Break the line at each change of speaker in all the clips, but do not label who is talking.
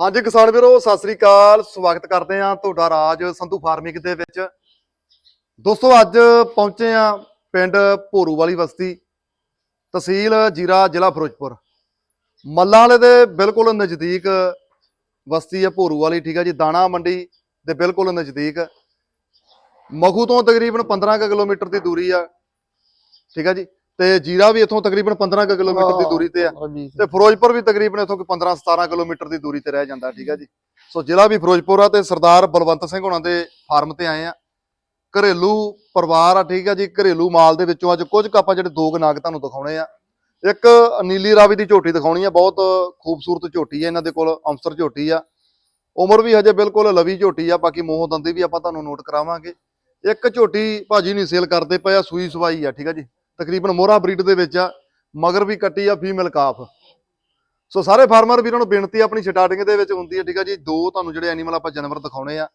ਹਾਂਜੀ ਕਿਸਾਨ ਵੀਰੋ, ਸਤਿ ਸ੍ਰੀ ਅਕਾਲ। ਸਵਾਗਤ ਕਰਦੇ ਹਾਂ ਤੁਹਾਡਾ ਰਾਜ ਸੰਧੂ ਫਾਰਮਿੰਗ ਦੇ ਵਿੱਚ। ਦੋਸਤੋ, ਅੱਜ ਪਹੁੰਚੇ ਆ ਪਿੰਡ ਭੋਰੂ ਵਾਲੀ ਬਸਤੀ, ਤਹਿਸੀਲ ਜੀਰਾ, ਜ਼ਿਲ੍ਹਾ ਫਿਰੋਜ਼ਪੁਰ। ਮੱਲਾਂ ਵਾਲੇ ਦੇ ਬਿਲਕੁਲ ਨਜ਼ਦੀਕ ਬਸਤੀ ਹੈ ਭੋਰੂ ਵਾਲੀ, ਠੀਕ ਹੈ ਜੀ, ਦਾਣਾ ਮੰਡੀ ਦੇ ਬਿਲਕੁਲ ਨਜ਼ਦੀਕ। ਮਖੂ ਤੋਂ ਤਕਰੀਬਨ 15 ਕੁ ਕਿਲੋਮੀਟਰ ਦੀ ਦੂਰੀ ਆ, ਠੀਕ ਹੈ ਜੀ। ਤੇ ਜੀਰਾ ਵੀ ਇੱਥੋਂ ਤਕਰੀਬਨ 15 ਕੁ ਕਿਲੋਮੀਟਰ ਦੀ ਦੂਰੀ ਤੇ ਆ। ਤੇ ਫਿਰੋਜ਼ਪੁਰ ਵੀ ਤਕਰੀਬਨ ਇਥੋਂ ਕੋਈ 15 17 ਕਿਲੋਮੀਟਰ ਦੀ ਦੂਰੀ ਤੇ ਰਹਿ ਜਾਂਦਾ ਠੀਕ ਹੈ ਜੀ। ਸੋ ਜ਼ਿਲ੍ਹਾ ਵੀ ਫਿਰੋਜ਼ਪੁਰ ਆ ਤੇ ਸਰਦਾਰ ਬਲਵੰਤ ਸਿੰਘ ਹੁਣਾਂ ਦੇ ਫਾਰਮ ਤੇ ਆਏ ਆ। ਘਰੇਲੂ ਪਰਿਵਾਰ ਆ ਠੀਕ ਹੈ ਜੀ ਘਰੇਲੂ ਮਾਲ ਦੇ ਵਿੱਚੋਂ ਅੱਜ ਕੁਝ ਆਪਾਂ ਜਿਹੜੇ ਦੋ ਨਾਗ ਤੁਹਾਨੂੰ ਦਿਖਾਉਣੇ ਆ। ਇੱਕ ਨੀਲੀ ਰਾਵੀ ਦੀ ਝੋਟੀ ਦਿਖਾਉਣੀ ਆ ਬਹੁਤ ਖੂਬਸੂਰਤ ਝੋਟੀ ਆ ਇਹਨਾਂ ਦੇ ਕੋਲ ਅੰਸਰ ਝੋਟੀ ਆ। ਉਮਰ ਵੀ ਹਜੇ ਬਿਲਕੁਲ ਲਵੀ ਝੋਟੀ ਆ ਬਾਕੀ ਮੋਹ ਦੰਦੀ ਵੀ ਆਪਾਂ ਤੁਹਾਨੂੰ ਨੋਟ ਕਰਾਵਾਂਗੇ। ਇੱਕ ਝੋਟੀ ਭਾਜੀ ਨਹੀਂ ਸੇਲ ਕਰਦੇ ਪਏ ਆ ਸੂਈ ਸਵਾਈ ਆ ਠੀਕ ਆ ਜੀ। ਤਕਰੀਬਨ ਮੋਹਰਾ ਬਰੀਡ ਦੇ ਵਿੱਚ ਆ, ਮਗਰ ਵੀ ਕੱਟੀ ਆ, ਫੀਮੇਲ ਕਾਫ। ਸੋ ਸਾਰੇ ਫਾਰਮਰ ਵੀਰਾਂ ਨੂੰ ਬੇਨਤੀ ਆਪਣੀ ਸਟਾਰਟਿੰਗ ਦੇ ਵਿੱਚ ਹੁੰਦੀ ਹੈ ਠੀਕ ਆ ਜੀ? ਦੋ ਤੁਹਾਨੂੰ ਜਿਹੜੇ ਐਨੀਮਲ ਆਪਾਂ ਜਾਨਵਰ ਦਿਖਾਉਣੇ ਆ,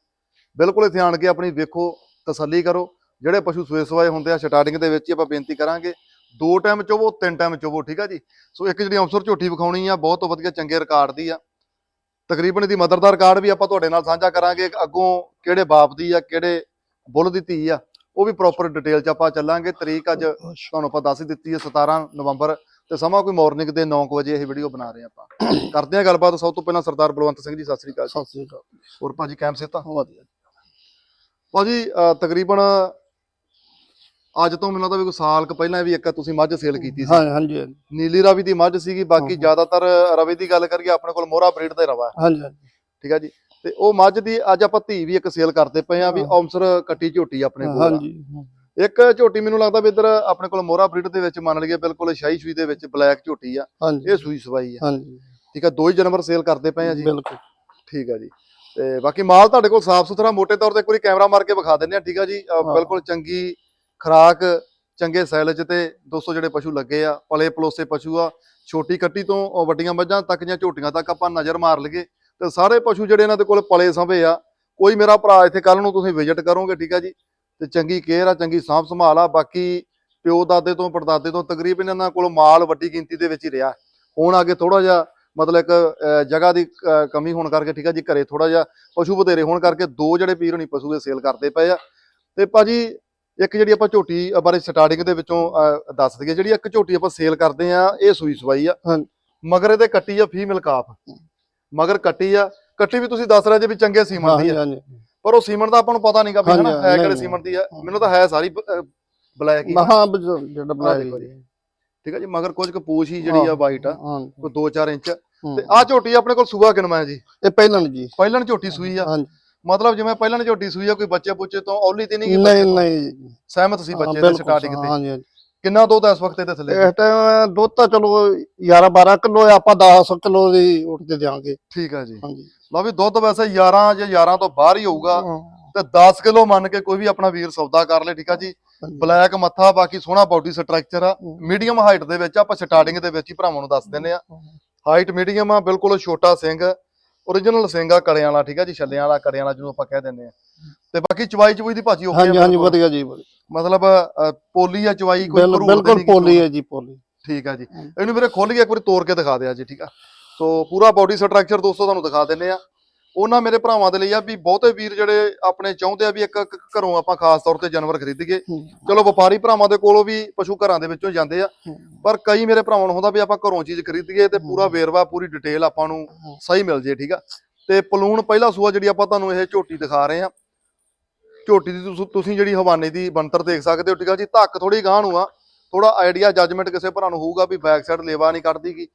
ਬਿਲਕੁਲ ਇੱਥੇ ਆਣ ਕੇ ਆਪਣੀ ਵੇਖੋ, ਤਸੱਲੀ ਕਰੋ। ਜਿਹੜੇ ਪਸ਼ੂ ਸੂਏ ਸਵਾਏ ਹੁੰਦੇ ਆ, ਸਟਾਰਟਿੰਗ ਦੇ ਵਿੱਚ ਹੀ ਆਪਾਂ ਬੇਨਤੀ ਕਰਾਂਗੇ। ਦੋ ਟਾਈਮ ਚੋਵੋ, ਤਿੰਨ ਟਾਈਮ ਚੋਵੋ, ਠੀਕ ਆ ਜੀ? ਸੋ ਇੱਕ ਜਿਹੜੀ ਅਫਸਰ ਝੋਟੀ ਵਿਖਾਉਣੀ ਆ, ਬਹੁਤ ਵਧੀਆ ਚੰਗੇ ਰਿਕਾਰਡ ਦੀ ਆ। ਤਕਰੀਬਨ ਇਹਦੀ ਮਦਰਦਾਰ ਰਿਕਾਰਡ ਵੀ ਆਪਾਂ ਤੁਹਾਡੇ ਨਾਲ ਸਾਂਝਾ ਕਰਾਂਗੇ, ਅੱਗੋਂ ਕਿਹੜੇ ਬਾਪ ਦੀ ਆ, ਕਿਹੜੇ ਬੁੱਲ ਦੀ ਧੀ ਆ। ਉਹ ਵੀ ਪ੍ਰੋਪਰ ਡਿਟੇਲ ਚ ਆਪਾਂ ਚੱਲਾਂਗੇ। ਤਰੀਕ ਅੱਜ ਤੁਹਾਨੂੰ ਆਪਾਂ ਦੱਸ ਹੀ ਦਿੱਤੀ ਹੈ 17 ਨਵੰਬਰ ਤੇ ਸਮਾਂ ਕੋਈ ਮਾਰਨਿੰਗ ਦੇ 9 ਵਜੇ ਇਹ ਵੀਡੀਓ ਬਣਾ ਰਹੇ ਆਪਾਂ। ਕਰਦੇ ਹਾਂ ਗੱਲਬਾਤ। ਸਭ ਤੋਂ ਪਹਿਲਾਂ ਸਰਦਾਰ ਬਲਵੰਤ ਸਿੰਘ ਜੀ ਸਤਿ ਸ੍ਰੀ ਅਕਾਲ।
ਸਤਿ ਸ੍ਰੀ ਅਕਾਲ
ਹੋਰ ਭਾਜੀ ਕੈਂਪ ਸੇਤਾ
ਵਧੀਆ
ਭਾਜੀ ਤਕਰੀਬਨ ਅੱਜ ਤੋਂ ਮੈਨੂੰ ਲੱਗਦਾ ਵੀ ਕੋਈ ਸਾਲ ਕੁ ਪਹਿਲਾਂ ਵੀ ਇੱਕ ਤੁਸੀਂ ਮੱਝ ਸੇਲ ਕੀਤੀ ਸੀ।
ਹਾਂ ਹਾਂਜੀ ਹਾਂਜੀ,
ਨੀਲੀ ਰਾਵੀ ਦੀ ਮੱਝ ਸੀਗੀ ਬਾਕੀ। ਜ਼ਿਆਦਾਤਰ ਰਵੇ ਦੀ ਗੱਲ ਕਰੀਏ ਆਪਣੇ ਕੋਲ ਮੋਹਰਾ ਬਰੀਡ ਦਾ ਰਵਾ ਹੈ,
ਹਾਂਜੀ ਹਾਂਜੀ।
ਠੀਕ ਹੈ ਜੀ। ਤੇ ਉਹ ਮੱਝ ਦੀ ਅੱਜ ਆਪਾਂ ਧੀ ਵੀ ਇੱਕ ਸੇਲ ਕਰਦੇ ਪਏ ਆ ਵੀ। ਔਮਸਰ ਕੱਟੀ ਝੋਟੀ ਆਪਣੇ ਕੋਲ।
ਹਾਂਜੀ
ਇੱਕ ਝੋਟੀ ਮੈਨੂੰ ਲੱਗਦਾ ਵੀ ਇੱਧਰ ਆਪਣੇ ਕੋਲ ਮੋਹਰਾ ਬਰੀਡ ਦੇ ਵਿੱਚ ਮੰਨ ਲਈਏ ਬਿਲਕੁਲ ਸ਼ਾਹੀ ਸ਼ੂਈ ਦੇ ਵਿੱਚ ਬਲੈਕ ਝੋਟੀ ਆ। ਇਹ ਸੂਈ ਸਵਾਈ ਆ।
ਹਾਂਜੀ।
ਠੀਕ ਆ ਦੋ ਹੀ ਜਾਨਵਰ ਸੇਲ ਕਰਦੇ ਪਏ ਆ ਜੀ।
ਬਿਲਕੁਲ।
ਠੀਕ ਆ ਜੀ। ਤੇ ਬਾਕੀ ਮਾਲ ਤੁਹਾਡੇ ਕੋਲ ਸਾਫ਼ ਸੁਥਰਾ ਮੋٹے ਤੌਰ ਤੇ ਇੱਕ ਵਾਰੀ ਕੈਮਰਾ ਮਾਰ ਕੇ ਵਿਖਾ ਦਿੰਦੇ ਆ ਠੀਕ ਆ ਜੀ। ਬਿਲਕੁਲ ਚੰਗੀ ਖਰਾਕ ਚੰਗੇ ਸੈਲਜ ਤੇ 200 ਜਿਹੜੇ ਪਸ਼ੂ ਲੱਗੇ ਆ ਪਲੇ ਪਲੋਸੇ ਪਸ਼ੂ ਆ। ਛੋਟੀ ਕੱਟੀ ਤੋਂ ਵੱਡੀਆਂ ਮੱਝਾਂ ਤੱਕ ਜਾਂ ਝੋਟੀਆਂ ਤੱਕ ਆਪਾਂ ਨਜ਼ਰ ਮਾਰ ਲਈਏ। ਤੇ ਸਾਰੇ ਪਸ਼ੂ ਜਿਹੜੇ ਇਹਨਾਂ ਦੇ ਕੋਲ ਪਲੇ ਸੰਭੇ ਆ ਕੋਈ ਮੇਰਾ ਭਰਾ ਇੱਥੇ ਕੱਲ ਨੂੰ ਤੁਸੀਂ ਵਿਜ਼ਿਟ ਕਰੋਗੇ ਠੀਕ ਆ ਜੀ? ਤੇ ਚੰਗੀ ਕੇਅਰ ਆ ਚੰਗੀ ਸਾਂਭ ਸੰਭਾਲ ਆ ਬਾਕੀ ਪਿਓ ਦਾਦੇ ਤੋਂ ਪੜਦਾਦੇ ਤੋਂ ਤਕਰੀਬਨ ਇਹਨਾਂ ਕੋਲ ਮਾਲ ਵੱਡੀ ਗਿਣਤੀ ਦੇ ਵਿੱਚ ਹੀ ਰਿਹਾ। ਹੁਣ ਅੱਗੇ ਥੋੜਾ ਜਿਹਾ ਮਤਲਬ ਇੱਕ ਜਗ੍ਹਾ ਦੀ ਕਮੀ ਹੋਣ ਕਰਕੇ ਠੀਕ ਆ ਜੀ ਘਰੇ ਥੋੜਾ ਜਿਹਾ ਪਸ਼ੂ ਵਧੇਰੇ ਹੋਣ ਕਰਕੇ ਦੋ ਜਿਹੜੇ ਵੀਰ ਹੋਣੀ ਪਸ਼ੂ ਦੇ ਸੇਲ ਕਰਦੇ ਪਏ ਆ। ਤੇ ਭਾਜੀ ਇੱਕ ਜਿਹੜੀ ਆਪਾਂ ਝੋਟੀ ਬਾਰੇ ਸਟਾਰਟਿੰਗ ਦੇ ਵਿੱਚੋਂ ਦੱਸ ਦਈਏ ਜਿਹੜੀ ਇੱਕ ਝੋਟੀ ਆਪਾਂ ਸੇਲ ਕਰਦੇ ਆ ਇਹ ਸੂਈ ਸਵਾਈ ਆ। ਮਗਰ ਇਹਦੇ ਕੱਟੀ ਆ ਫੀਮੇਲ ਕਾਫ ਮਗਰ ਕੱਟੀ ਆ। ਕੱਟੀ ਵੀ ਤੁਸੀਂ ਦੱਸ ਰਹੇ ਜੇ ਵੀ ਚੰਗੇ ਸੀਮਨ ਦੀ ਆ। ਪਰ ਉਹ ਸੀਮਨ ਦਾ ਆਪਾਂ ਨੂੰ ਪਤਾ ਨਹੀਂਗਾ ਵੀ ਹਨਾ ਹੈ ਕਿਹੜੇ। ਸੀਮਨ ਦੀ ਆ। ਮੈਨੂੰ ਤਾਂ ਹੈ ਸਾਰੀ ਬਲੈਕ ਹੀ।
ਮਹਾ ਜਿਹੜਾ
ਜੀ। ਠੀਕ ਆ ਜੀ ਮਗਰ ਕੁਝ ਕੁ ਪੂਛ ਹੀ ਜਿਹੜੀ ਆ ਵਾਈਟ ਆ
ਹਾਂ
ਕੋਈ 2-4 ਇੰਚ।
ਹੂੰ।
ਤੇ ਆ ਝੋਟੀ ਆਪਣੇ ਕੋਲ ਸੂਆ ਕਿਨਮਾ ਹੈ ਜੀ?
ਇਹ ਪਹਿਲਾਂ ਨੀ ਜੀ।
ਪਹਿਲਣ ਝੋਟੀ ਸੂਈ ਆ।
ਹਾਂਜੀ।
ਮਤਲਬ ਜਿਵੇਂ ਪਹਿਲਣ ਝੋਟੀ ਸੂਈ ਆ ਕੋਈ ਬੱਚੇ ਪੁੱਛੇ ਤੋਂ ਔਲੀ ਤੇ ਨਹੀਂ
ਨਹੀਂ। ਨਹੀਂ।
ਸਹਿਮਤ ਸੀ
ਹਾਂ,
ਬੱਚੇ ਦੇ ਸਟਾਰਟਿੰਗ ਤੇ।
ਹਾਂਜੀ ਹਾਂਜੀ।
ਕਿੰਨਾ ਦੁੱਧ ਇਸ ਵਕਤ ਇਹਦੇ ਥੱਲੇ?
ਇਸ ਟਾਈਮ ਦੁੱਧ ਤਾਂ ਚਲੋ 11 12 ਕਿਲੋ ਆਪਾਂ 10 ਕਿਲੋ ਦੀ ਉੱਠਦੇ ਦਿਆਂਗੇ।
ਠੀਕ ਆ ਜੀ।
ਹਾਂਜੀ।
ਲਓ ਵੀ ਦੁੱਧ ਵੈਸੇ 11 ਜਾਂ 11 ਤੋਂ ਬਾਹਰ ਹੀ ਹੋਊਗਾ ਤੇ 10 ਕਿਲੋ ਮੰਨ ਕੇ ਕੋਈ ਵੀ ਆਪਣਾ ਵੀਰ ਸੌਦਾ ਕਰ ਲੇ ਠੀਕ ਆ ਜੀ। ਬਲੈਕ ਮੱਥਾ ਬਾਕੀ ਸੋਹਣਾ ਬਾਡੀ ਸਟਰਕਚਰ ਆ। ਮੀਡੀਅਮ ਹਾਈਟ ਦੇ ਵਿੱਚ ਆਪਾਂ ਸਟਾਰਟਿੰਗ ਦੇ ਵਿੱਚ ਹੀ ਭਰਾਵਾਂ ਨੂੰ ਦੱਸ ਦਿੰਦੇ ਆ। ਹਾਈਟ ਮੀਡੀਅਮ ਆ ਬਿਲਕੁਲ ਛੋਟਾ ਸਿੰਘ origignal ਸਿੰਘ ਆ ਕੜਿਆਂ ਵਾਲਾ ਠੀਕ ਆ ਜੀ? ਛੱਲਿਆਂ ਵਾਲਾ ਕੜਿਆਂ ਵਾਲਾ ਜਿਹਨੂੰ ਆਪਾਂ ਕਹਿ ਦਿੰਦੇ ਆ। ਤੇ ਬਾਕੀ ਚਵਾਈ ਚਵੂਈ ਦੀ ਭਾਜੀ ਆ
ਹਾਂਜੀ ਹਾਂਜੀ। ਵਧੀਆ ਜੀ ਵਧੀਆ।
ਮਤਲਬ ਅ, ਪੋਲੀ ਆ ਚਵਾਈ ਕੋਈ
ਬਿਲ-
ਭਰੂਣ
ਬਿਲਕੁਲ
ਨਹੀਂ
ਪੋਲੀ ਹੈ ਜੀ ਪੋਲੀ।
ਠੀਕ ਆ ਜੀ। ਇਹਨੂੰ ਵੀਰੇ ਖੋਲ ਕੇ ਇੱਕ ਵਾਰੀ ਤੋੜ ਕੇ ਦਿਖਾ ਦਿਆ ਜੀ ਠੀਕ ਆ। ਸੋ ਪੂਰਾ ਬਾਡੀ ਸਟਰਕਚਰ ਦੋਸਤੋ ਤੁਹਾਨੂੰ ਦਿਖਾ ਦਿੰਨੇ ਆ। ਉਹਨਾਂ ਮੇਰੇ ਭਰਾਵਾਂ ਦੇ ਲਈ ਆ ਵੀ ਬਹੁਤੇ ਵੀਰ ਜਿਹੜੇ ਆਪਣੇ ਚਾਹੁੰਦੇ ਆ ਵੀ ਇੱਕ ਇੱਕ ਘਰੋਂ ਆਪਾਂ ਖਾਸ ਤੌਰ ਤੇ ਜਾਨਵਰ ਖਰੀਦੀਏ।
ਹੂੰ,
ਚਲੋ ਵਪਾਰੀ ਭਰਾਵਾਂ ਦੇ ਕੋਲੋਂ ਵੀ ਪਸ਼ੂ ਘਰਾਂ ਦੇ ਵਿੱਚੋਂ ਜਾਂਦੇ ਆ।
ਹੂੰ,
ਪਰ ਕਈ ਮੇਰੇ ਭਰਾਵਾਂ ਨੂੰ ਹੁੰਦਾ ਵੀ ਆਪਾਂ ਘਰੋਂ ਚੀਜ਼ ਖਰੀਦੀਏ ਤੇ ਪੂਰਾ। ਵੇਰਵਾ ਪੂਰੀ ਡਿਟੇਲ ਆਪਾਂ ਨੂੰ। ਸਹੀ ਮਿਲ ਜੇ ਠੀਕ ਆ। ਤੇ ਪਲੂਣ ਪਹਿਲਾ ਸੂਆ ਜਿਹੜੀ ਆਪਾਂ ਤੁਹਾਨੂੰ ਇਹ ਝੋਟੀ ਦਿਖਾ ਰਹੇ ਆ। ਝੋਟੀ ਦੀ ਤੁਸੀਂ- ਤੁਸੀਂ ਜਿਹੜੀ ਹਵਾਨੇ ਦੀ ਬਣਤਰ ਦੇਖ ਸਕਦੇ ਹੋ, ਠੀਕ ਆ ਜੀ, ਧੱਕ ਥੋੜੀ ਗਾਂਹ ਨੂੰ ਆ ਥੋੜਾ ਆਈਡੀਆ ਜੱਜਮੈਂਟ ਕਿਸੇ ਭਰਾ ਨੂੰ ਹੋਊਗਾ ਵੀ ਬੈਕ ਸਾਈਡ ਲੇਵਾ ਨਹੀਂ ਕੱਢਦੀਗੀ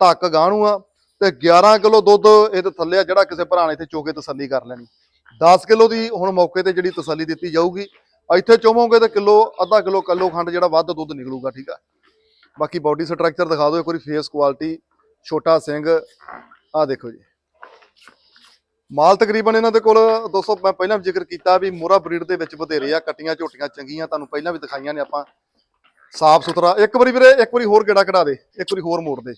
ਧੱਕ ਗਾਂਹ ਨੂੰ ਆ, ਤੇ 11 ਕਿਲੋ ਦੁੱਧ ਇਹਦੇ ਥੱਲੇ ਆ, ਜਿਹੜਾ ਕਿਸੇ ਭਰਾ ਨੇ ਇੱਥੇ ਚੋਕੇ ਤਸੱਲੀ ਕਰ ਲੈਣੀ। 10 ਕਿਲੋ ਦੀ ਹੁਣ ਮੌਕੇ ਤੇ ਜਿਹੜੀ ਤਸੱਲੀ ਦਿੱਤੀ ਜਾਊਗੀ, ਇੱਥੇ ਚੋਵੋਗੇ ਤਾਂ ਕਿਲੋ, ਅੱਧਾ ਕਿਲੋ ਕੱਲੋ ਖੰਡ ਜਿਹੜਾ ਵੱਧ ਦੁੱਧ ਨਿਕਲੂਗਾ, ਠੀਕ ਆ। ਬਾਕੀ ਬਾਡੀ ਸਟਰਕਚਰ ਦਿਖਾ ਦਿਓ, ਇੱਕ ਵਾਰੀ ਫੇਸ ਕੁਆਲਿਟੀ ਛੋਟਾ ਸਿੰਘ ਆ ਦੇਖੋ ਜੀ। ਮਾਲ ਤਕਰੀਬਨ ਇਹਨਾਂ ਦੇ ਕੋਲ, ਦੋਸਤੋ, ਮੈਂ ਪਹਿਲਾਂ ਵੀ ਜ਼ਿਕਰ ਕੀਤਾ ਵੀ ਮੋਰਾ ਬਰੀਡ ਦੇ ਵਿੱਚ ਵਧੇਰੇ ਆ, ਕੱਟੀਆਂ ਝੋਟੀਆਂ ਚੰਗੀਆਂ, ਤੁਹਾਨੂੰ ਪਹਿਲਾਂ ਵੀ ਦਿਖਾਈਆਂ ਨੇ ਆਪਾਂ। ਸਾਫ਼ ਸੁਥਰਾ, ਇੱਕ ਵਾਰੀ ਵੀਰੇ, ਇੱਕ ਵਾਰੀ ਹੋਰ ਗੇੜਾ ਕਢਾ ਦੇ, ਇੱਕ ਵਾਰੀ ਹੋਰ ਮੋੜ ਦੇ।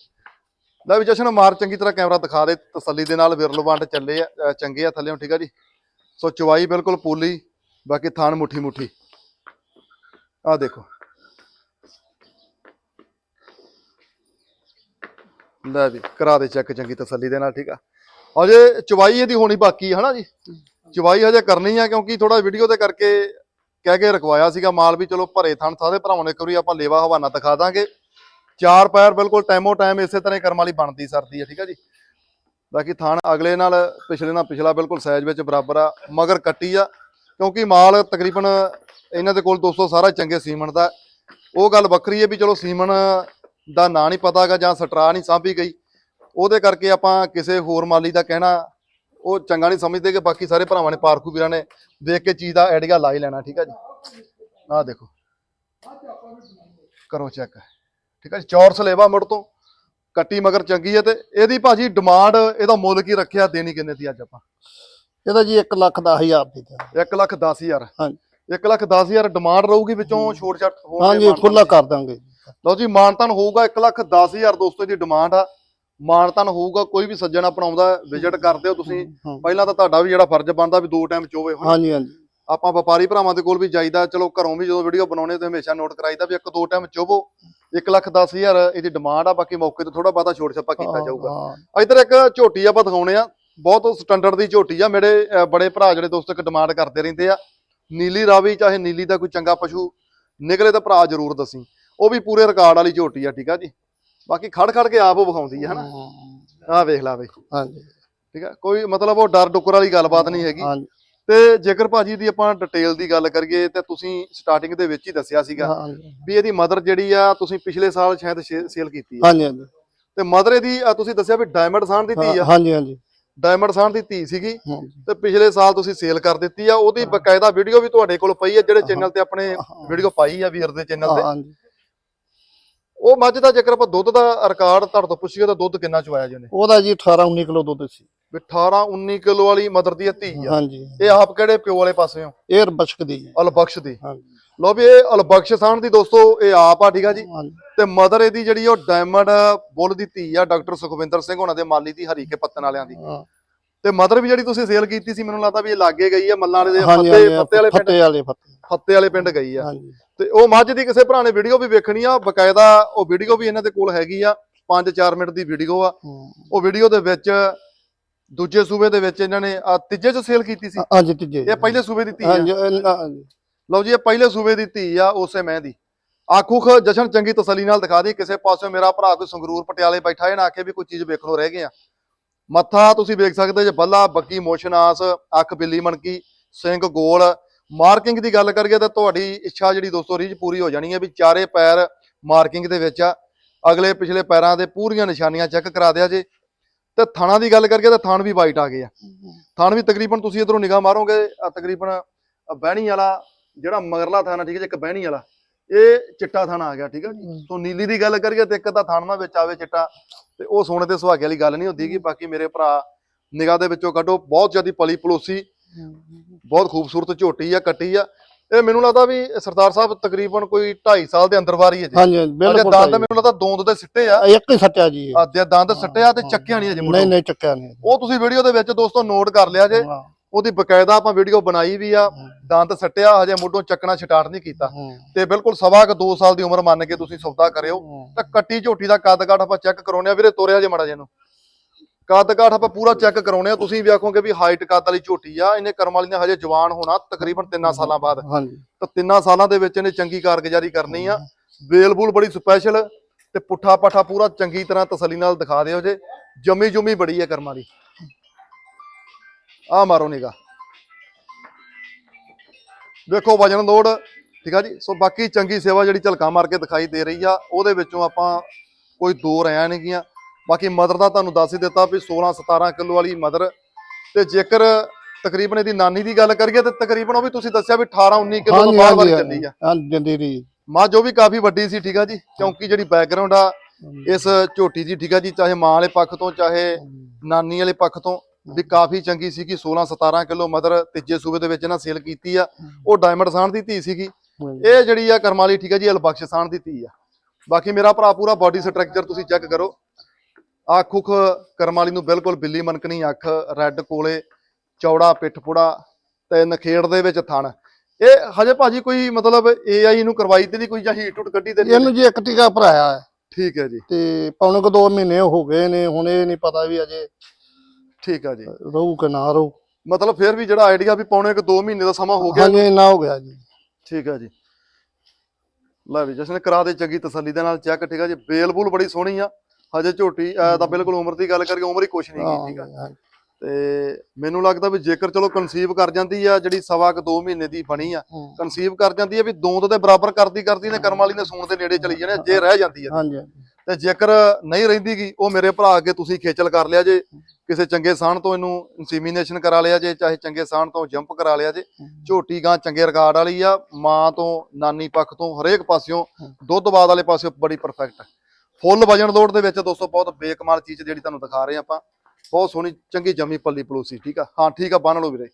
ਲੈ ਵੀ ਜਸ਼ਨ, ਮਾਰ ਚੰਗੀ ਤਰ੍ਹਾਂ ਕੈਮਰਾ ਦਿਖਾ ਦੇ, ਤਸੱਲੀ ਦੇ ਨਾਲ ਵਿਰਲ ਵੰਡ ਚੱਲੇ ਆ ਚੰਗੇ ਆ ਥੱਲੇੋਂ, ਠੀਕ ਆ ਜੀ? ਸੋ ਚਵਾਈ ਬਿਲਕੁਲ ਪੂਲੀ, ਬਾਕੀ ਥਾਨ ਮੁੱਠੀ ਮੁੱਠੀ। ਆ ਦੇਖੋ। ਲੈ ਵੀ, ਕਰਾ ਦੇ ਚੈੱਕ ਚੰਗੀ ਤਸੱਲੀ ਦੇ ਨਾਲ, ਠੀਕ ਆ? ਹਜੇ ਚਵਾਈ ਇਹਦੀ ਹੋਣੀ ਬਾਕੀ ਹੈ ਹਨਾ ਜੀ? ਚਵਾਈ ਹਜੇ ਕਰਨੀ ਆ ਕਿਉਂਕਿ ਥੋੜਾ ਵੀਡੀਓ ਤੇ ਕਰਕੇ ਕਹਿ ਕੇ ਰਖਵਾਇਆ ਸੀਗਾ ਮਾਲ ਵੀ ਚਲੋ ਭਰੇ ਥਣ ਸਾਰੇ ਭਰਾਵਾਂ ਨੇ ਇੱਕ ਵਾਰੀ ਆਪਾਂ ਲੇਵਾ ਹਵਾਨਾ ਦਿਖਾ ਦਾਂਗੇ। ਚਾਰ ਪੈਰ ਬਿਲਕੁਲ ਟਾਈਮੋ ਟਾਈਮ ਇਸੇ ਤਰ੍ਹਾਂ ਹੀ ਕਰਮ ਵਾਲੀ ਬਣਦੀ ਸਰਦੀ ਹੈ, ਠੀਕ ਹੈ ਜੀ? ਬਾਕੀ ਥਣ ਅਗਲੇ ਨਾਲ ਪਿਛਲੇ ਨਾਲ ਪਿਛਲਾ ਬਿਲਕੁਲ ਸਾਈਜ਼ ਵਿੱਚ ਬਰਾਬਰ ਆ, ਮਗਰ ਕੱਟੀ ਆ, ਕਿਉਂਕਿ ਮਾਲ ਤਕਰੀਬਨ ਇਹਨਾਂ ਦੇ ਕੋਲ 200 ਸਾਰਾ ਚੰਗੇ ਸੀਮਨ ਦਾ। ਉਹ ਗੱਲ ਵੱਖਰੀ ਹੈ ਵੀ ਚਲੋ ਸੀਮਨ ਦਾ ਨਾਂ ਨਹੀਂ ਪਤਾਗਾ ਜਾਂ ਸਟਰਾ ਨਹੀਂ ਸਾਂਭੀ ਗਈ। ਉਹਦੇ ਕਰਕੇ ਆਪਾਂ ਕਿਸੇ ਹੋਰ ਮਾਲੀ ਦਾ ਕਹਿਣਾ ਉਹ ਚੰਗਾ ਨਹੀਂ ਸਮਝਦੇ ਕਿ ਬਾਕੀ ਸਾਰੇ ਭਰਾਵਾਂ ਨੇ ਪਾਰਖੂ ਵੀਰਾਂ ਨੇ ਦੇਖ ਕੇ ਚੀਜ਼ ਦਾ ਆਈਡੀਆ ਲਾ ਹੀ ਲੈਣਾ ਠੀਕ ਆ ਜੀ? ਆਹ ਦੇਖੋ। ਕਰੋ ਚੈੱਕ ਠੀਕ ਆ ਜੀ? ਚੌਰਸ ਲੇਵਾ ਮੁੜ ਤੋਂ ਕੱਟੀ ਮਗਰ ਚੰਗੀ ਹੈ ਤੇ ਇਹਦੀ ਭਾਜੀ ਡਿਮਾਂਡ ਇਹਦਾ ਮੁੱਲ ਕੀ ਰੱਖਿਆ ਦੇਣੀ ਕਿੰਨੇ ਦੀ ਅੱਜ ਆਪਾਂ?
ਇਹਦਾ ਜੀ 1 ਲੱਖ 10 ਹਜ਼ਾਰ ਦੀ ਤਾਂ।
1 ਲੱਖ 10000
ਹਾਂਜੀ।
1 ਲੱਖ 10000 ਡਿਮਾਂਡ ਰਹੂਗੀ ਵਿੱਚੋਂ ਛੋਟ ਛੱਟ ਹੋਣਗੇ
ਹਾਂਜੀ ਖੁੱਲਾ। ਕਰ ਦਾਂਗੇ।
ਲਓ ਜੀ ਮਾਨਤਨ ਹੋਊਗਾ 1 ਲੱਖ 10000 ਦੋਸਤੋ ਦੀ ਡਿਮਾਂਡ ਆ। ਮਾਨਤਨ ਹੋਊਗਾ ਕੋਈ ਵੀ ਸੱਜਣ ਆਪਣਾਉਂਦਾ ਵਿਜ਼ਿਟ ਕਰਦੇ ਹੋ ਤੁਸੀਂ।
ਹਾਂ।
ਪਹਿਲਾਂ ਤਾਂ ਤੁਹਾਡਾ ਵੀ ਜਿਹੜਾ ਫਰਜ਼ ਬਣਦਾ ਵੀ ਦੋ ਟਾਈਮ ਚੋਵੇ ਹੁਣ
ਹਾਂਜੀ ਹਾਂਜੀ।
ਆਪਾਂ ਵਪਾਰੀ ਭਰਾਵਾਂ ਦੇ ਕੋਲ ਵੀ ਜਾਈਦਾ ਚਲੋ ਘਰੋਂ ਵੀ ਜਦੋਂ ਵੀਡੀਓ ਬਣਾਉਣੇ ਤੇ ਹਮੇਸ਼ਾ ਨੋਟ ਕਰਾਈਦਾ ਵੀ ਇੱਕ ਦੋ ਟਾਈਮ ਚੋਵੋ 1 ਲੱਖ 10000 ਇਹਦੀ ਡਿਮਾਂਡ ਆ ਬਾਕੀ ਮੌਕੇ ਤੇ ਥੋੜਾ ਬਹੁਤਾ ਛੋਟ ਛੱਪਾ ਕੀਤਾ ਜਾਊਗਾ।
ਹਾਂ,
ਇਧਰ ਇੱਕ ਝੋਟੀ ਆਪਾਂ ਦਿਖਾਉਣੇ ਆ ਬਹੁਤ ਸਟੈਂਡਰਡ ਦੀ ਝੋਟੀ ਆ ਮੇਰੇ ਅਹ, ਬੜੇ ਭਰਾ ਜਿਹੜੇ ਦੋਸਤ ਇੱਕ ਡਿਮਾਂਡ ਕਰਦੇ ਰਹਿੰਦੇ ਆ। ਨੀਲੀ ਰਾਵੀ ਚਾਹੇ ਨੀਲੀ ਦਾ ਕੋਈ ਚੰਗਾ ਪਸ਼ੂ ਨਿਕਲੇ ਤਾਂ ਭਰਾ ਜ਼ਰੂਰ ਦੱਸੀ। ਉਹ ਵੀ ਪੂਰੇ ਰਿਕਾਰਡ ਵਾਲੀ ਝੋਟੀ ਆ ਠੀਕ ਆ ਜੀ? ਬਾਕੀ ਖੜ ਖੜ ਕੇ ਆਪ ਉਹ ਵਿਖਾਉਂਦੀ ਆ ਹਨਾ? ਆਹ ਵੇਖ ਲਾ ਬਈ।
ਹਾਂਜੀ।
ਠੀਕ ਆ? ਕੋਈ ਮਤਲਬ ਉਹ ਡਰ ਡੁੱਕਰ ਵਾਲੀ ਗੱਲਬਾਤ ਨਹੀਂ ਹੈਗੀ।
ਹਾਂਜੀ।
ਤੇ ਜੇਕਰ ਭਾਜੀ ਦੀ ਆਪਾਂ ਡਿਟੇਲ ਦੀ ਗੱਲ ਕਰੀਏ ਤੇ ਤੁਸੀਂ ਸਟਾਰਟਿੰਗ ਦੇ ਵਿੱਚ ਹੀ ਦੱਸਿਆ ਸੀਗਾ ਵੀ ਇਹਦੀ ਮਦਰ ਜਿਹੜੀ ਆ ਤੁਸੀਂ ਪਿਛਲੇ ਸਾਲ ਸ਼ਾਇਦ ਸੇਲ ਕੀਤੀ ਆ।
ਹਾਂਜੀ ਹਾਂਜੀ।
ਤੇ ਮਦਰ ਇਹਦੀ ਤੁਸੀਂ ਦੱਸਿਆ ਵੀ ਡਾਇਮੰਡ ਸਾਨ ਦੀ ਧੀ ਆ।
ਹਾਂਜੀ ਹਾਂਜੀ।
ਡਾਇਮੰਡ ਸਾਨ ਦੀ ਧੀ ਸੀਗੀ। ਤੇ ਪਿਛਲੇ ਸਾਲ ਤੁਸੀਂ ਸੇਲ ਕਰ ਦਿੱਤੀ ਆ। ਉਹਦੀ ਬਕਾਇਦਾ ਵੀਡੀਓ ਵੀ ਤੁਹਾਡੇ ਕੋਲ ਪਈ ਆ ਜਿਹੜੇ ਚੈਨਲ ਤੇ ਆਪਣੇ ਵੀਡੀਓ ਪਾਈ ਆ ਵੀਰ ਦੇ ਚੈਨਲ ਤੇ।
ਹਾਂਜੀ।
ਉਹ ਮੱਝ ਦਾ ਜੇਕਰ ਆਪਾਂ ਦੁੱਧ ਦਾ ਰਿਕਾਰਡ ਤੁਹਾਡੇ ਤੋਂ ਪੁੱਛੀਏ ਤਾਂ ਦੁੱਧ ਕਿੰਨਾ ਚੁਆਇਆ ਜੀ ਉਹਨੇ?
ਉਹਦਾ ਜੀ 18 19 ਕਿਲੋ ਦੁੱਧ ਸੀ।
ਵੀ 18 19 ਕਿਲੋ ਵਾਲੀ ਮਦਰ ਦੀ ਇਹ ਧੀ ਆ।
ਹਾਂਜੀ।
ਇਹ ਆਪ ਕਿਹੜੇ ਪਿਓ ਵਾਲੇ ਪਾਸੇ ਹੋ?
에ਅਰ ਬਚਕਦੀ ਹੈ।
ਅਲਬਖਸ਼ ਦੀ।
ਹਾਂਜੀ।
ਲੋ ਵੀ ਇਹ ਅਲਬਖਸ਼ ਸਾਨ ਦੀ ਦੋਸਤੋ ਇਹ ਆਪ ਆ ਠੀਕ ਆ ਜੀ? ਤੇ ਮਦਰ ਇਹਦੀ ਜਿਹੜੀ ਉਹ ਡਾਇਮੰਡ ਬੁੱਲ ਦੀ ਧੀ ਆ ਡਾਕਟਰ ਸੁਖਵਿੰਦਰ ਸਿੰਘ ਉਹਨਾਂ ਦੇ ਮਾਲੀ ਦੀ ਹਰੀਕੇ ਪੱਤਨ ਵਾਲਿਆਂ ਦੀ। ਤੇ ਮਦਰ ਵੀ ਜਿਹੜੀ ਤੁਸੀਂ ਸੇਲ ਕੀਤੀ ਸੀ ਮੈਨੂੰ ਲੱਗਦਾ ਵੀ ਇਹ ਲਾਗੇ ਗਈ ਆ ਮੱਲਾਂ ਵਾਲੇ ਦੇ ਫੱਤੇ ਫੱਤੇ ਵਾਲੇ ਪਿੰਡ
ਫੱਤੇ ਵਾਲੇ ਫੱਤੇ।
ਫੱਤੇ ਵਾਲੇ ਪਿੰਡ ਗਈ ਆ।
ਹਾਂਜੀ।
ਤੇ ਉਹ ਮੱਝ ਦੀ ਕਿਸੇ ਭਰਾ ਨੇ ਵੀਡੀਓ ਵੀ ਵੇਖਣੀ ਆ ਬਕਾਇਦਾ ਉਹ ਵੀਡੀਓ ਵੀ ਇਹਨਾਂ ਦੇ ਕੋਲ ਹੈਗੀ ਆ 5-4 ਮਿੰਟ ਦੀ ਵੀਡੀਓ ਆ। ਉਹ ਵੀਡੀਓ ਦੇ ਵਿੱਚ ਦੂਜੇ ਸੂਬੇ ਦੇ ਵਿੱਚ ਇਹਨਾਂ ਨੇ ਆ ਤੀਜੇ ਚ ਸੇਲ ਕੀਤੀ ਸੀ?
ਹਾਂਜੀ ਤੀਜੇ।
ਇਹ ਪਹਿਲੇ ਸੂਬੇ ਦੀ ਧੀ ਆ। ਲਓ ਜੀ ਇਹ ਪਹਿਲੇ ਸੂਬੇ ਦੀ ਧੀ ਆ ਉਸੇ ਮੈਂ ਦੀ। ਆਖੂਖ ਜਸ਼ਨ ਚੰਗੀ ਤਸੱਲੀ ਨਾਲ ਦਿਖਾ ਦੀ ਕਿਸੇ ਪਾਸੇ ਮੇਰਾ ਭਰਾ ਕੋਈ ਸੰਗਰੂਰ ਪਟਿਆਲੇ ਬੈਠਾ ਇਹ ਨਾ ਆਖੇ ਵੀ ਕੋਈ ਚੀਜ਼ ਵੇਖਣੋਂ ਰਹਿ ਗਏ ਆ। ਮੱਥਾ ਤੁਸੀਂ ਵੇਖ ਸਕਦੇ ਜੇ ਬੱਲਾ, ਬੱਕੀ ਮੋਸ਼ਨਾਸ ਅੱਖ ਬਿੱਲੀ ਮਣਕੀ, ਸਿੰਘ ਗੋਲ। ਮਾਰਕਿੰਗ ਦੀ ਗੱਲ ਕਰੀਏ ਤਾਂ ਤੁਹਾਡੀ ਇੱਛਾ ਜਿਹੜੀ ਦੋਸਤੋ ਰੀਝ ਪੂਰੀ ਹੋ ਜਾਣੀ ਹੈ ਵੀ ਚਾਰੇ ਪੈਰ ਮਾਰਕਿੰਗ ਦੇ ਵਿੱਚ ਆ। ਅਗਲੇ ਪਿਛਲੇ ਪੈਰਾਂ ਦੇ ਪੂਰੀਆਂ ਨਿਸ਼ਾਨੀਆਂ ਚੈੱਕ ਕਰਾ ਦਿਆ ਜੇ। ਤੇ ਥਾਣਾ ਦੀ ਗੱਲ ਕਰੀਏ ਤਾਂ ਥਾਣ ਵੀ ਵਾਈਟ ਆ ਗਏ ਆ। ਥਾਣ ਵੀ ਤਕਰੀਬਨ ਤੁਸੀਂ ਇਧਰੋਂ ਨਿਗਾਹ ਮਾਰੋਗੇ ਤਕਰੀਬਨ ਬਹਿਣੀ ਵਾਲਾ ਜਿਹੜਾ ਮਗਰਲਾ ਥਾਣਾ ਠੀਕ ਹੈ ਜੀ, ਇੱਕ ਬਹਿਣੀ ਵਾਲਾ। ਇਹ ਚਿੱਟਾ ਥਾਣਾ ਆ ਗਿਆ ਠੀਕ ਹੈ ਜੀ? ਸੋ ਨੀਲੀ ਦੀ ਗੱਲ ਕਰੀਏ ਤੇ ਇੱਕ ਤਾਂ ਥਾਣਾ ਵਿੱਚ ਆਵੇ ਚਿੱਟਾ ਤੇ ਉਹ ਸੋਨੇ ਤੇ ਸੁਹਾਗੇ ਵਾਲੀ ਗੱਲ ਨਹੀਂ ਹੁੰਦੀਗੀ ਬਾਕੀ ਮੇਰੇ ਭਰਾ ਨਿਗਾਹ ਦੇ ਵਿੱਚੋਂ ਕੱਢੋ ਬਹੁਤ ਜ਼ਿਆਦੀ ਪਲੀ ਪਲੋਸੀ ਬਹੁਤ ਖੂਬਸੂਰਤ ਝੋਟੀ ਆ ਕੱਟੀ ਆ। ਇਹ ਮੈਨੂੰ ਲੱਗਦਾ ਵੀ ਸਰਦਾਰ ਸਾਹਿਬ ਤਕਰੀਬਨ ਕੋਈ 2.5 ਸਾਲ ਦੇ ਅੰਦਰ ਵਾਰੀ ਹੈ ਜੀ।
ਹਾਂਜੀ ਬਿਲਕੁਲ
ਦੰਦ ਮੈਨੂੰ ਲੱਗਦਾ ਦੋਂਦ ਦੇ ਸਿੱਟੇ ਆ।
ਇੱਕ ਹੀ ਸੱਟਿਆ ਜੀ।
ਅੱਧੇ ਦੰਦ ਸਿੱਟੇ ਆ ਤੇ ਚੱਕਿਆ ਨਹੀਂ ਅਜੇ
ਨਹੀਂ ਨਹੀਂ ਚੱਕਿਆ ਨਹੀਂ।
ਉਹ ਤੁਸੀਂ ਵੀਡੀਓ ਦੇ ਵਿੱਚ ਦੋਸਤੋ ਨੋਟ ਕਰ ਲਿਆ ਜੇ। ਉਹਦੀ ਬਕਾਇਦਾ ਆਪਾਂ ਵੀਡੀਓ ਬਣਾਈ ਵੀ ਆ ਦੰਦ ਸੱਟਿਆ ਹਜੇ ਮੁੱਢੋਂ ਚੱਕਣਾ ਛਟਾਟ ਨਹੀਂ ਕੀਤਾ। ਤੇ ਬਿਲਕੁਲ ਸਵਾ ਕ 2 ਸਾਲ ਦੀ ਉਮਰ ਮੰਨ ਕੇ ਤੁਸੀਂ ਸੌਦਾ ਕਰਿਓ। ਤਾਂ ਕੱਟੀ ਝੋਟੀ ਦਾ ਕੱਦ ਕਾਠ ਆਪਾਂ ਚੈੱਕ ਕਰਾਉਨੇ ਆ ਵੀਰੇ ਤੋਰਿਆ ਜੇ ਮੜਾ ਜੇ ਨੂੰ ਕੱਦ ਕਾਠ ਆਪਾਂ ਪੂਰਾ ਚੈੱਕ ਕਰਾਉਨੇ ਆ ਤੁਸੀਂ ਵੀ ਆਖੋਗੇ ਵੀ ਹਾਈਟ ਕੱਦ ਵਾਲੀ ਝੋਟੀ ਆ। ਇਹਨੇ ਕਰਮ ਵਾਲੀ ਨੇ ਹਜੇ ਜਵਾਨ ਹੋਣਾ ਤਕਰੀਬਨ 3 ਸਾਲਾਂ ਬਾਅਦ। ਤਾਂ ਤਿੰਨਾਂ ਸਾਲਾਂ ਦੇ ਵਿੱਚ ਇਹਨੇ ਚੰਗੀ ਕਾਰਗੁਜ਼ਾਰੀ ਕਰਨੀ ਆ। ਵੇਲ ਬੂਲ ਬੜੀ ਸਪੈਸ਼ਲ ਤੇ ਪੁੱਠਾ ਪਾਠਾ ਪੂਰਾ ਚੰਗੀ ਤਰ੍ਹਾਂ ਤਸੱਲੀ ਨਾਲ ਦਿਖਾ ਦਿਓ ਜੇ। ਜੰਮੀ ਜੁਮੀ ਬੜੀ ਹੈ ਕਰਮਾਂ ਦੀ ਆ ਮਾਰੋ ਨਿਗਾ। ਦੇਖੋ ਵਜਨ ਲੋਡ ਠੀਕ ਆ ਜੀ? ਸੋ ਬਾਕੀ ਚੰਗੀ ਸੇਵਾ ਜਿਹੜੀ ਝਲਕਾ ਮਾਰ ਕੇ ਦਿਖਾਈ ਦੇ ਰਹੀ ਆ ਉਹਦੇ ਵਿੱਚੋਂ ਆਪਾਂ ਕੋਈ ਦੋ ਰਿਆਂ ਨੇਗੀਆਂ ਬਾਕੀ ਮਦਰ ਦਾ ਤੁਹਾਨੂੰ ਦੱਸ ਹੀ ਦਿੱਤਾ ਵੀ 16 17 ਕਿਲੋ ਵਾਲੀ ਮਦਰ। ਤੇ ਜੇਕਰ ਤਕਰੀਬਨ ਇਹਦੀ ਨਾਨੀ ਦੀ ਗੱਲ ਕਰੀਏ ਤੇ ਤਕਰੀਬਨ ਉਹ ਵੀ ਤੁਸੀਂ ਦੱਸਿਆ ਵੀ 18 19 ਕਿਲੋ ਤੋਂ ਵਾਲੀ
ਹਾਂਜੀ
ਚੱਲੀ ਆ।
ਹਾਂ ਦਿੰਦੀ ਰਹੀ।
ਮਾਂ ਜੋ ਵੀ ਕਾਫੀ ਵੱਡੀ ਸੀ ਠੀਕ ਆ ਜੀ? ਕਿਉਂਕਿ ਜਿਹੜੀ ਬੈਕਗ੍ਰਾਉਂਡ ਆ ਇਸ ਝੋਟੀ ਦੀ ਠੀਕ ਆ ਜੀ? ਚਾਹੇ ਮਾਂ ਵਾਲੇ ਪੱਖ ਤੋਂ ਚਾਹੇ ਨਾਨੀ ਵਾਲੇ ਪੱਖ ਤੋਂ ਵੀ ਕਾਫੀ ਚੰਗੀ ਸੀਗੀ 16 17 ਕਿਲੋ ਮਦਰ ਤੀਜੇ ਸੂਬੇ ਦੇ ਵਿੱਚ ਇਹਨਾਂ ਸੇਲ ਕੀਤੀ ਆ। ਉਹ ਡਾਇਮੰਡ ਸਾਨ ਦੀ ਧੀ ਸੀਗੀ। ਇਹ ਜਿਹੜੀ ਆ ਕਰਮਾਲੀ ਠੀਕ ਆ ਜੀ ਅਲਬਖਸ਼ ਸਾਨ ਦੀ ਧੀ ਆ। ਬਾਕੀ ਮੇਰਾ ਭਰਾ ਪੂਰਾ ਬਾਡੀ ਸਟਰਕਚਰ ਤੁਸੀਂ ਚੈੱਕ ਕਰੋ। ਅੱਖ ਉਖ ਕਰਮਾਲੀ ਨੂੰ ਬਿਲਕੁਲ ਬਿੱਲੀ ਮਨਕਣੀ ਅੱਖ ਰੈੱਡ ਕੋਲੇ ਚੌੜਾ ਪਿੱਠ ਪੁੜਾ ਤੇ ਨਖੇੜ ਦੇ ਵਿੱਚ ਥਣ। ਇਹ ਹਜੇ ਭਾਜੀ ਕੋਈ ਮਤਲਬ ਏਆਈ ਨੂੰ ਕਰਵਾਈ ਤੇ ਨਹੀਂ ਕੋਈ ਜਾਂ ਹੀਟ ਟੁੱਟ ਕੱਢੀ ਤੇ?
ਇਹਨੂੰ ਜੀ ਇੱਕ ਟੀਕਾ ਭਰਾਇਆ ਹੈ।
ਠੀਕ ਹੈ ਜੀ।
ਤੇ ਪੌਣੇ ਕੋ 2 ਮਹੀਨੇ ਹੋ ਗਏ ਨੇ ਹੁਣ ਇਹ ਨਹੀਂ ਪਤਾ ਵੀ ਅਜੇ
ਠੀਕ ਆ ਜੀ।
ਰਹੂ ਕਿ ਨਾ ਰਹੂ।
ਮਤਲਬ ਫਿਰ ਵੀ ਜਿਹੜਾ ਆਈਡੀਆ ਵੀ ਪੌਣੇ ਕਿ 2 ਮਹੀਨੇ ਦਾ ਸਮਾਂ ਹੋ ਗਿਆ।
ਹਾਂਜੀ ਇੰਨਾ ਹੋ ਗਿਆ ਜੀ।
ਠੀਕ ਆ ਜੀ। ਲੈ ਵੀ ਜਸ਼ਨ ਕਰਾ ਦੇ ਚੰਗੀ ਤਸੱਲੀ ਦੇ ਨਾਲ ਚੈੱਕ ਠੀਕ ਆ ਜੀ। ਬੇਲ ਬੂਲ ਬੜੀ ਸੋਹਣੀ ਆ। ਹਜੇ ਝੋਟੀ ਤਾਂ ਬਿਲਕੁਲ ਉਮਰ ਦੀ ਗੱਲ ਕਰੀਏ ਉਮਰ ਹੀ ਕੁਛ ਨਹੀਂ ਠੀਕ ਆ। ਤੇ ਮੈਨੂੰ ਲੱਗਦਾ ਵੀ ਜੇਕਰ ਚਲੋ ਕਨਸੀਵ ਕਰ ਜਾਂਦੀ ਆ ਜਿਹੜੀ ਸਵਾ ਕ 2 ਮਹੀਨੇ ਦੀ ਬਣੀ ਆ। ਕਨਸੀਵ ਕਰ ਜਾਂਦੀ ਆ ਵੀ ਦੋ ਦੇ ਬਰਾਬਰ ਕਰਦੀ ਕਰਦੀ ਨੇ ਕਰਮ ਵਾਲੀ ਨੇ ਸੂਣ ਦੇ ਨੇੜੇ ਚਲੀ ਜਾਣੇ ਜੇ ਰਹਿ ਜਾਂਦੀ ਆ।
ਹਾਂਜੀ।
ਤੇ ਜੇਕਰ ਨਹੀਂ ਰਹਿੰਦੀਗੀ ਉਹ ਮੇਰੇ ਭਰਾ ਅੱਗੇ ਤੁਸੀਂ ਖੇਚਲ ਕਰ ਲਿਆ ਜੇ ਕਿਸੇ ਚੰਗੇ ਸਾਣ ਤੋਂ ਇਹਨੂੰ ਇਨਸੀਮੀਨੇਸ਼ਨ ਕਰਾ ਲਿਆ ਜੇ ਚਾਹੇ ਚੰਗੇ ਸਾਣ ਤੋਂ ਜੰਪ ਕਰਾ ਲਿਆ ਜੇ ਝੋਟੀ ਗਾਂ ਚੰਗੇ ਰਿਕਾਰਡ ਵਾਲੀ ਆ ਮਾਂ ਤੋਂ ਨਾਨੀ ਪੱਖ ਤੋਂ ਹਰੇਕ ਪਾਸਿਓਂ ਦੁੱਧ ਬਾਦ ਵਾਲੇ ਪਾਸਿਓਂ ਬੜੀ ਪਰਫੈਕਟ ਫੁੱਲ ਵਜਨ ਲੋਡ ਦੇ ਵਿੱਚ ਦੋਸਤੋ ਬਹੁਤ ਬੇਕਮਾਲ ਚੀਜ਼ ਜਿਹੜੀ ਤੁਹਾਨੂੰ ਦਿਖਾ ਰਹੇ ਆਪਾਂ। ਬਹੁਤ ਸੋਹਣੀ ਚੰਗੀ ਜੰਮੀ ਪੱਲੀ ਪਲੋਸੀ ਠੀਕ ਆ? ਹਾਂ ਠੀਕ ਆ ਬੰਨ ਲਓ ਵੀਰੇ।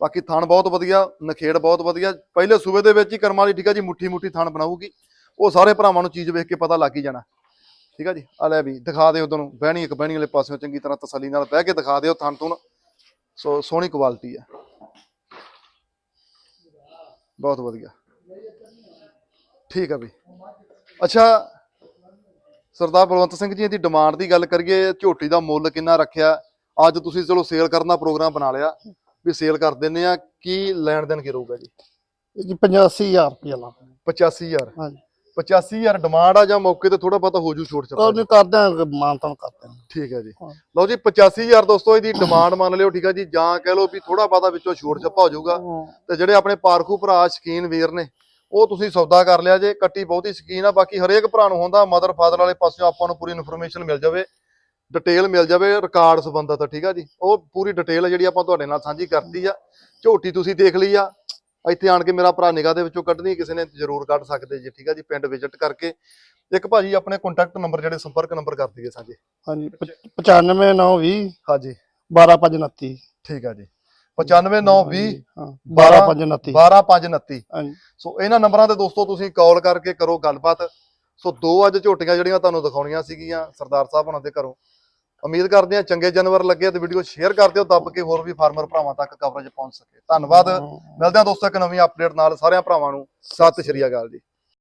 ਬਾਕੀ ਥਣ ਬਹੁਤ ਵਧੀਆ ਨਖੇੜ ਬਹੁਤ ਵਧੀਆ। ਪਹਿਲੇ ਸੂਬੇ ਦੇ ਵਿੱਚ ਹੀ ਕਰਮਾਂ ਵਾਲੀ ਠੀਕ ਆ ਜੀ ਮੁੱਠੀ ਮੁੱਠੀ ਥਣ ਬਣਾਊਗੀ। ਉਹ ਸਾਰੇ ਭਰਾਵਾਂ ਨੂੰ ਚੀਜ਼ ਵੇਖ ਕੇ ਪਤਾ ਲੱਗ ਹੀ ਜਾਣਾ। ਠੀਕ ਆ ਜੀ? ਆ ਲੈ ਵੀ ਦਿਖਾ ਦਿਓ ਉਦੋਂ ਬਹਿਣੀ ਇੱਕ ਬਹਿਣੀ ਵਾਲੇ ਪਾਸਿਓਂ ਚੰਗੀ ਤਰ੍ਹਾਂ ਤਸੱਲੀ ਨਾਲ ਬਹਿ ਕੇ ਦਿਖਾ ਦਿਓ ਥਣ ਤੁਣ ਸੋ ਸੋਹਣੀ ਕੁਆਲਿਟੀ ਆ। ਬਹੁਤ ਵਧੀਆ। ਠੀਕ ਆ ਬਈ ਅੱਛਾ ਸਰਦਾਰ ਬਲਵੰਤ ਸਿੰਘ ਜੀ ਦੀ ਡਿਮਾਂਡ ਦੀ ਗੱਲ ਕਰੀਏ ਝੋਟੀ ਦਾ ਮੁੱਲ ਕਿੰਨਾ ਰੱਖਿਆ? ਅੱਜ ਤੁਸੀਂ ਚਲੋ ਸੇਲ ਕਰਨ ਦਾ ਪ੍ਰੋਗਰਾਮ ਬਣਾ ਲਿਆ। ਵੀ ਸੇਲ ਕਰ ਦਿੰਨੇ ਆ। ਕੀ ਲੈਣ ਦੇਣ ਕੀ ਰਹੂਗਾ ਜੀ?
ਜੀ 85000 ਰੁਪਏ ਲਾ
85000
ਹਾਂਜੀ।
85000 ਡਿਮਾਂਡ ਆ ਜਾਂ ਮੌਕੇ ਤੇ ਥੋੜਾ ਬਹੁਤਾ ਹੋ ਜੂ ਛੋਟ
ਉਹ
ਚੱਪਾ
ਨਹੀਂ ਕਰਦੇ ਆ ਮਾਨਤਾਨ ਕਰਦੇ ਆ
ਠੀਕ ਹੈ ਜੀ। ਲਓ ਜੀ 85000 ਦੋਸਤੋ ਇਹਦੀ ਡਿਮਾਂਡ ਮੰਨ ਲਿਓ ਠੀਕ ਹੈ ਜੀ। ਜਾਂ ਕਹਿ ਲਓ ਵੀ ਥੋੜਾ ਬਹੁਤਾ ਵਿੱਚੋਂ ਛੋਟ ਚੱਪਾ ਹੋ ਜਾਊਗਾ। ਤੇ ਜਿਹੜੇ ਆਪਣੇ ਪਾਰਖੂ ਭਰਾ ਸ਼ਕੀਨ ਵੀਰ ਨੇ ਉਹ ਤੁਸੀਂ ਸੌਦਾ ਕਰ ਲਿਆ ਜੇ। ਕੱਟੀ ਬਹੁਤੀ ਸ਼ਕੀਨ ਆ ਬਾਕੀ ਹਰੇਕ ਭਰਾ ਨੂੰ ਹੁੰਦਾ ਮਦਰ ਫਾਦਰ ਵਾਲੇ ਪਾਸਿਓਂ ਆਪਾਂ ਨੂੰ ਪੂਰੀ ਇਨਫੋਰਮੇਸ਼ਨ ਮਿਲ ਜਾਵੇ ਡਿਟੇਲ ਮਿਲ ਜਾਵੇ ਰਿਕਾਰਡ ਸੰਬੰਧਤ ਠੀਕ ਆ ਜੀ। ਉਹ ਪੂਰੀ ਡਿਟੇਲ ਜਿਹੜੀ ਆਪਾਂ ਤੁਹਾਡੇ ਨਾਲ ਸਾਂਝੀ ਕਰਤੀ ਆ ਝੋਟੀ ਤੁਸੀਂ ਦੇਖ ਲਈ ਆ ਇੱਥੇ ਆਣ ਕੇ ਮੇਰਾ ਭਰਾ ਨਿਗਾਹ ਦੇ ਵਿੱਚੋਂ ਕੱਢਣੀ ਕਿਸੇ ਨੇ ਜ਼ਰੂਰ ਕੱਢ ਸਕਦੇ ਜੀ ਠੀਕ ਆ ਜੀ ਪਿੰਡ ਵਿਜ਼ਿਟ ਕਰਕੇ। ਇੱਕ ਭਾਜੀ ਆਪਣੇ ਕੰਟੈਕਟ ਨੰਬਰ ਜਿਹੜੇ ਸੰਪਰਕ ਨੰਬਰ ਕਰ ਦਈਏ ਸਾਂਝੇ।
ਹਾਂਜੀ 95920
ਹਾਂਜੀ।
12529
ਠੀਕ ਆ ਜੀ। 95920
ਹਾਂ 12529
12529
ਹਾਂਜੀ।
ਸੋ ਇਹਨਾਂ ਨੰਬਰਾਂ ਤੇ ਦੋਸਤੋ ਤੁਸੀਂ ਕਾਲ ਕਰਕੇ ਕਰੋ ਗੱਲਬਾਤ। ਸੋ ਦੋ ਅੱਜ ਝੋਟੀਆਂ ਜਿਹੜੀਆਂ ਤੁਹਾਨੂੰ ਦਿਖਾਉਣੀਆਂ ਸੀਗੀਆਂ ਸਰਦਾਰ ਸਾਹਿਬ ਉਹਨਾਂ ਦੇ ਘਰੋਂ। ਉਮੀਦ ਕਰਦੇ ਹਾਂ ਚੰਗੇ ਜਾਨਵਰ ਲੱਗੇ ਤੇ ਵੀਡੀਓ ਸ਼ੇਅਰ ਕਰ ਦਿਓ ਦੱਬ ਕੇ ਹੋਰ ਵੀ ਫਾਰਮਰ ਭਰਾਵਾਂ ਤੱਕ ਕਵਰੇਜ ਪਹੁੰਚ ਸਕੇ। ਧੰਨਵਾਦ। ਮਿਲਦੇ ਹਾਂ ਦੋਸਤੋ ਇੱਕ ਨਵੀਂ ਅਪਡੇਟ ਨਾਲ ਸਾਰਿਆਂ ਭਰਾਵਾਂ ਨੂੰ। ਸਤਿ ਸ਼੍ਰੀ ਅਕਾਲ ਜੀ।